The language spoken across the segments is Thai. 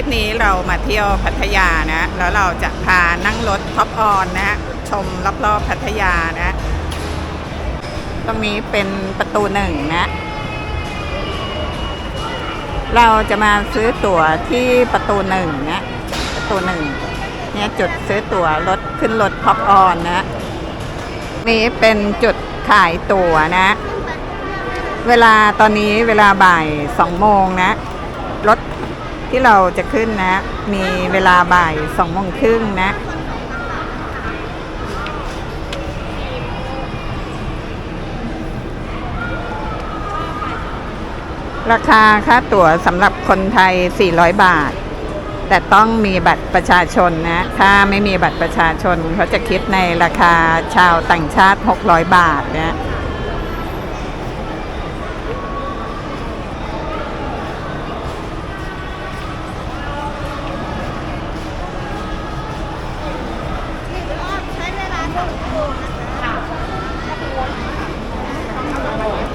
ลิปนี้เรามาเที่ยวพัทยานะ แล้วเราจะพานั่งรถท็อปออนนะ ชมรอบๆพัทยานะ ตรงนี้เป็นประตูหนึ่งนะ เราจะมาซื้อตั๋วที่ประตูหนึ่งนะ ประตูหนึ่งเนี่ยจุดซื้อตั๋วรถขึ้นรถท็อปออนนะ นี่เป็นจุดขายตั๋วนะ เวลาตอนนี้เวลาบ่ายสองโมงนะ รถ ที่เราจะขึ้นนะ มีเวลาบ่ายสองโมงครึ่งนะราคาค่าตั๋วสำหรับคนไทย 400 บาท แต่ต้องมีบัตรประชาชนนะ ถ้าไม่มีบัตรประชาชนเขาจะคิดในราคาชาวต่างชาติ 600 บาทนะ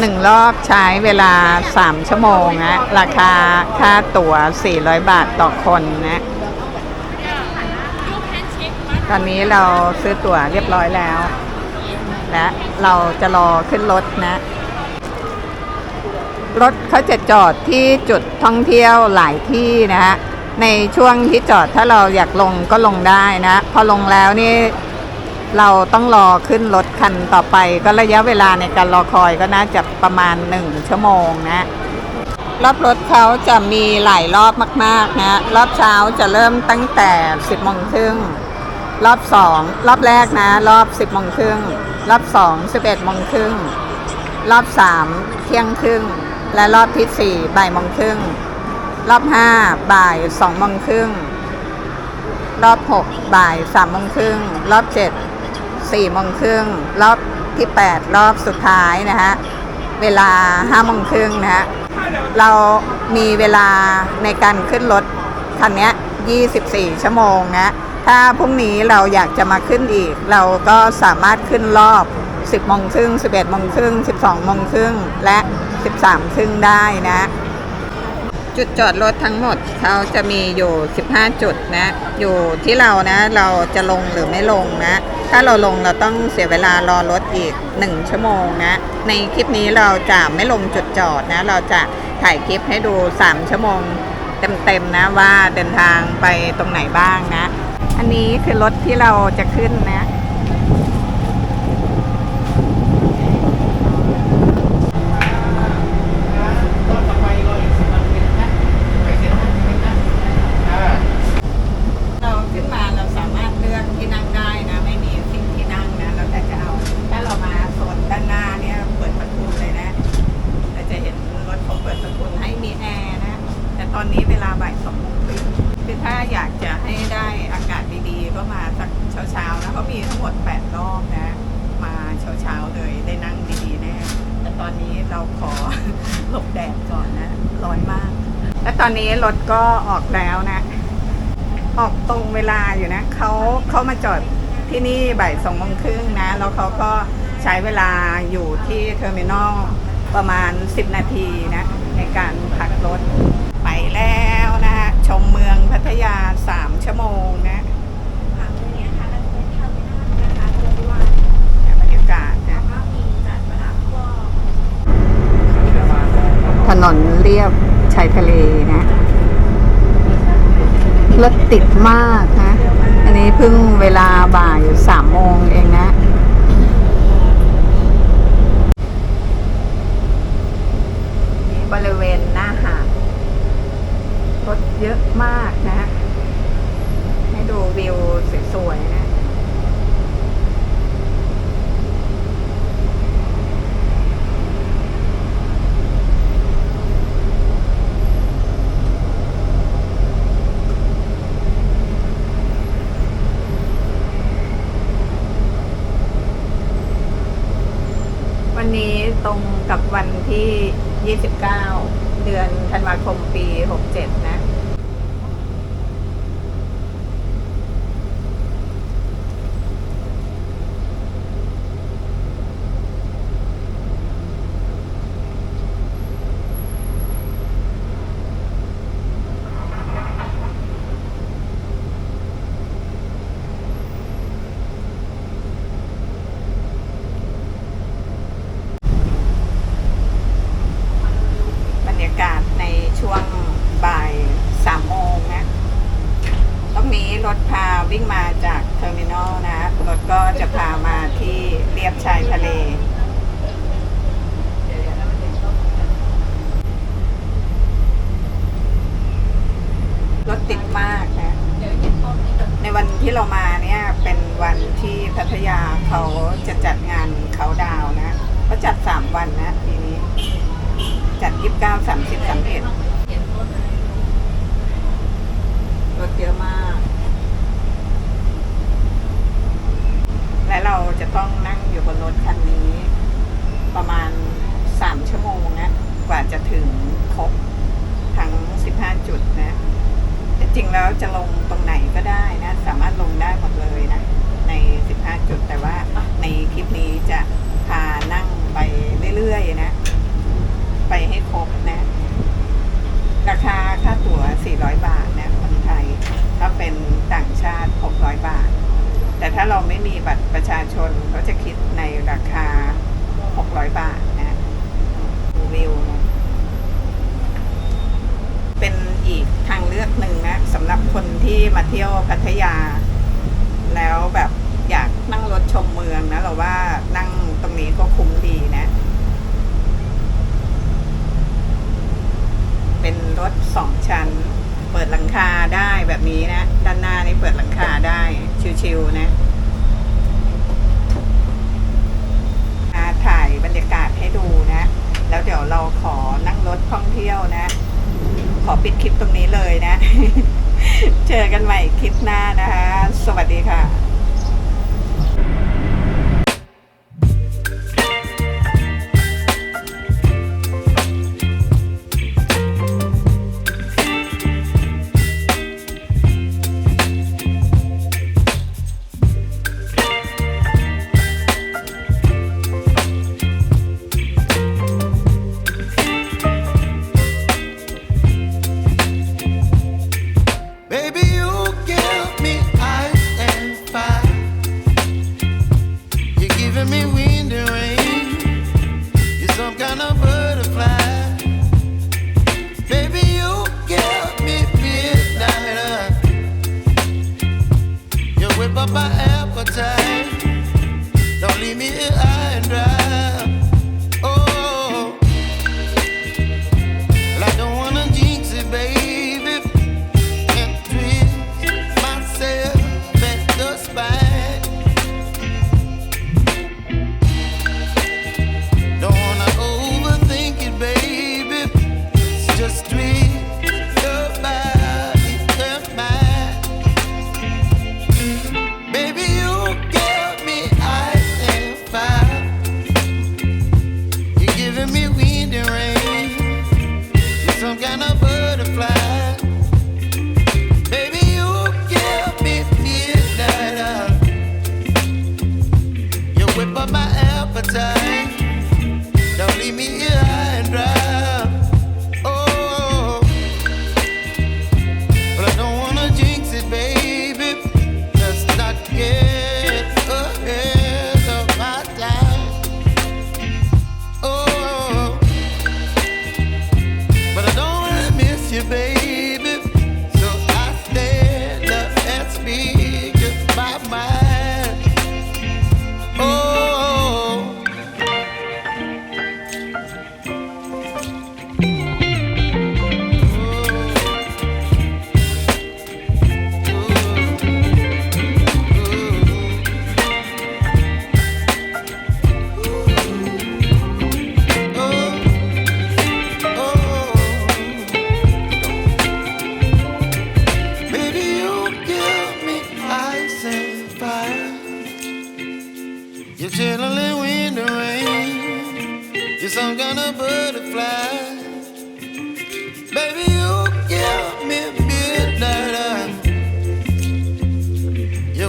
หนึ่งรอบใช้เวลา 3 ชั่วโมงนะราคาค่าตั๋ว 400 บาทต่อคนนะตอนนี้เราซื้อตั๋วเรียบร้อยแล้ว และเราจะรอขึ้นรถนะ รถเขาจะจอดที่จุดท่องเที่ยวหลายที่นะฮะในช่วงที่จอดถ้าเราอยากลงก็ลงได้นะ พอลงแล้วนี่ เราต้องรอขึ้นรถคันต่อไป ก็ระยะเวลาในการรอคอยก็น่าจะประมาณ 1 ชั่วโมงนะรอบรถเขาจะมีหลายรอบมากๆนะรอบเช้าจะเริ่มตั้งแต่ 10โมงครึ่งรอบ 2 รอบแรกนะ รอบ 10โมงครึ่งรอบ 2 11โมงครึ่งรอบ 3 เที่ยงครึ่งและรอบที่ 4 บ่ายโมงครึ่งรอบ 5 บ่าย2โมงครึ่งรอบ 6 บ่าย3โมงครึ่งรอบ 7 4โมงครึ่งรอบที่ 8 รอบสุดท้ายนะฮะ เวลา5โมงครึ่งนะฮะ เรามีเวลาในการขึ้นรถคันนี้ย24 ชั่วโมงนะ ถ้าพรุ่งนี้เราอยากจะมาขึ้นอีก เราก็สามารถขึ้นรอบ 10โมงครึ่ง11โมงครึ่ง12โมงครึ่งและ 13 ครึ่งได้นะ จุดจอดรถทั้งหมดเขาจะมีอยู่ 15 จุดนะ อยู่ที่เรานะ เราจะลงหรือไม่ลงนะ ถ้าเราลงเราต้องเสียเวลารอรถอีก 1 ชั่วโมงนะ ในคลิปนี้เราจะไม่ลงจุดจอดนะ เราจะถ่ายคลิปให้ดู 3 ชั่วโมงเต็มๆนะว่าเดินทางไปตรงไหนบ้างนะ อันนี้คือรถที่เราจะขึ้นนะ เราขึ้นมาเราสามารถเลือกที่นั่งได้นะ ไม่มีสิ่งที่นั่งนะเราแต่จะเอาถ้าเรามาโซนด้านหน้าเนี่ยเปิดประตูเลยนะเราจะเห็นรถเขาเปิดประตูให้มีแอร์นะ แต่ตอนนี้เวลาบ่ายสองโมงครึ่งคือถ้าอยากจะให้ได้อากาศดีๆ ก็มาสักเช้าๆนะเขามีทั้งหมดแปดรอบนะ มาเช้าๆเลยได้นั่งดีๆแน่แต่ตอนนี้เราขอ หลบแดดก่อนนะร้อนมาก และ ตอนนี้รถก็ออกแล้วนะ ออกตรงเวลาอยู่นะเขาเขามาจอดที่นี่บ่ายสองโมงครึ่งนะ แล้วเขาก็ใช้เวลาอยู่ที่เทอร์มินอลประมาณ 10 นาทีนะ ในการพักรถไปแล้วนะชมเมืองพัทยา 3 ชั่วโมงนะบรรยากาศนะถนนเรียบชาย ทะเลนะรถติดมากนะ อันนี้เพิ่งเวลาบ่ายสามโมงเองนะ นี่บริเวณหน้าหาดรถเยอะมากนะ ให้ดูวิวสวยๆนะ วันนี้ตรงกับวัน ที่ 29 เดือนธันวาคมปี 67 นะ ถพาวิ่งมาจากเทอร์มินอลนะรถก็จะพามาที่เลียบชายทะเล รถติดมากนะ ในวันที่เรามาเนี่ยเป็นวันที่พัทยาเขาจะจัดงานเขาดาวน์นะเขาจัดสามวันนะปีนี้ จัดยี่สิบเก้าสามสิบสามเอ็ดรถเยอะมาก และเราจะต้องนั่งอยู่บนรถคันนี้ ประมาณสามชั่วโมงนะ กว่าจะถึงครบทั้งสิบห้าจุดนะจริงๆแล้วจะลงตรงไหนก็ได้นะ สามารถลงได้หมดเลยนะ ใน 15 จุดแต่ว่าในคลิปนี้จะพานั่งไปเรื่อยๆนะ ไปให้ครบนะ ราคาค่าตั๋ว 400 บาทนะคนไทย ถ้าเป็นต่างชาติ 600 บาท แต่ถ้าเราไม่มีบัตรประชาชนเขาจะคิดในราคา 600 บาทนะดูวิว เป็นอีกทางเลือกหนึ่งนะสำหรับคนที่มาเที่ยวพัทยา แล้วแบบอยากนั่งรถชมเมืองนะเราว่านั่งตรงนี้ก็คุ้มดีนะ เป็นรถสองชั้น เปิดหลังคาได้แบบนี้นะด้าน ชิวๆนะถ่ายบรรยากาศให้ดูนะ แล้วเดี๋ยวเราขอนั่งรถท่องเที่ยวนะ ขอปิดคลิปตรงนี้เลยนะ เจอกันใหม่คลิปหน้านะคะ สวัสดีค่ะ baby.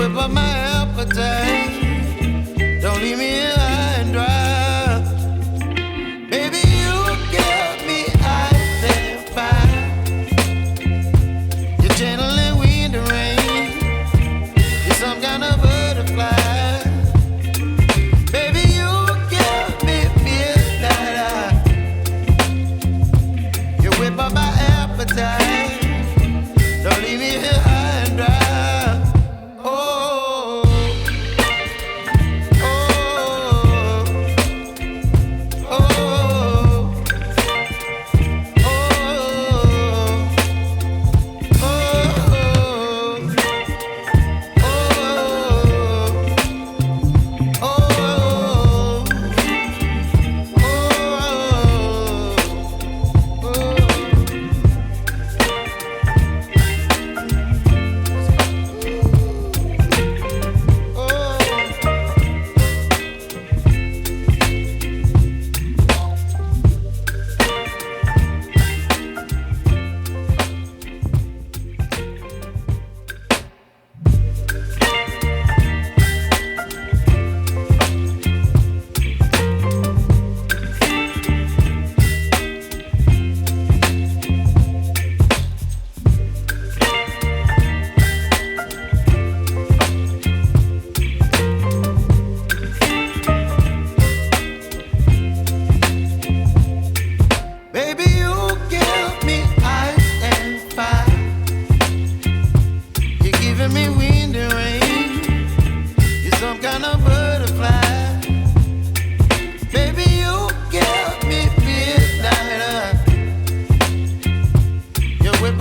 whip up my appetite.